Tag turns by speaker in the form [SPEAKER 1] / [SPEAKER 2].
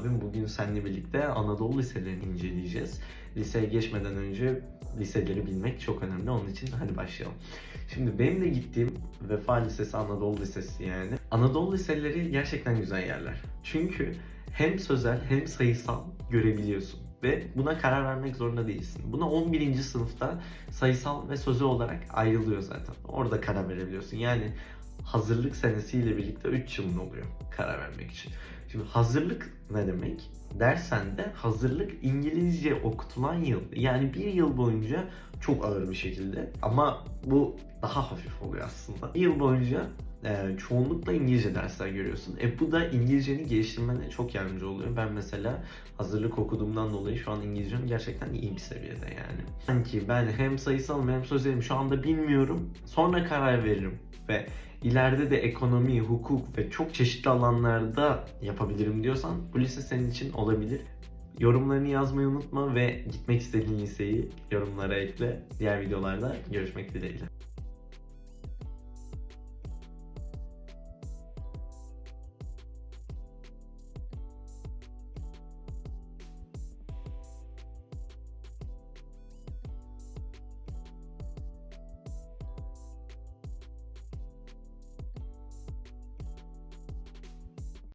[SPEAKER 1] abim. Bugün seninle birlikte Anadolu liselerini inceleyeceğiz. Liseye geçmeden önce liseleri bilmek çok önemli. Onun için hadi başlayalım. Şimdi benim de gittiğim Vefa Lisesi Anadolu Lisesi yani. Anadolu liseleri gerçekten güzel yerler. Çünkü hem sözel hem sayısal görebiliyorsun. Ve buna karar vermek zorunda değilsin. Buna 11. sınıfta sayısal ve sözel olarak ayrılıyor zaten. Orada karar verebiliyorsun. Yani hazırlık senesiyle birlikte 3 yılın oluyor karar vermek için. Şimdi hazırlık ne demek? Dersen de hazırlık İngilizce okutulan yıl. Yani bir yıl boyunca çok ağır bir şekilde ama bu daha hafif oluyor aslında. Bir yıl boyunca e, çoğunlukla İngilizce dersler görüyorsun. E bu da İngilizceni geliştirmene çok yardımcı oluyor. Ben mesela hazırlık okuduğumdan dolayı şu an İngilizcem gerçekten iyi bir seviyede yani. Sanki ben hem sayısal hem sözelim şu anda bilmiyorum. Sonra karar veririm ve ileride de ekonomi, hukuk ve çok çeşitli alanlarda yapabilirim diyorsan bu lise senin için olabilir. Yorumlarını yazmayı unutma ve gitmek istediğin liseyi yorumlara ekle. Diğer videolarda görüşmek dileğiyle.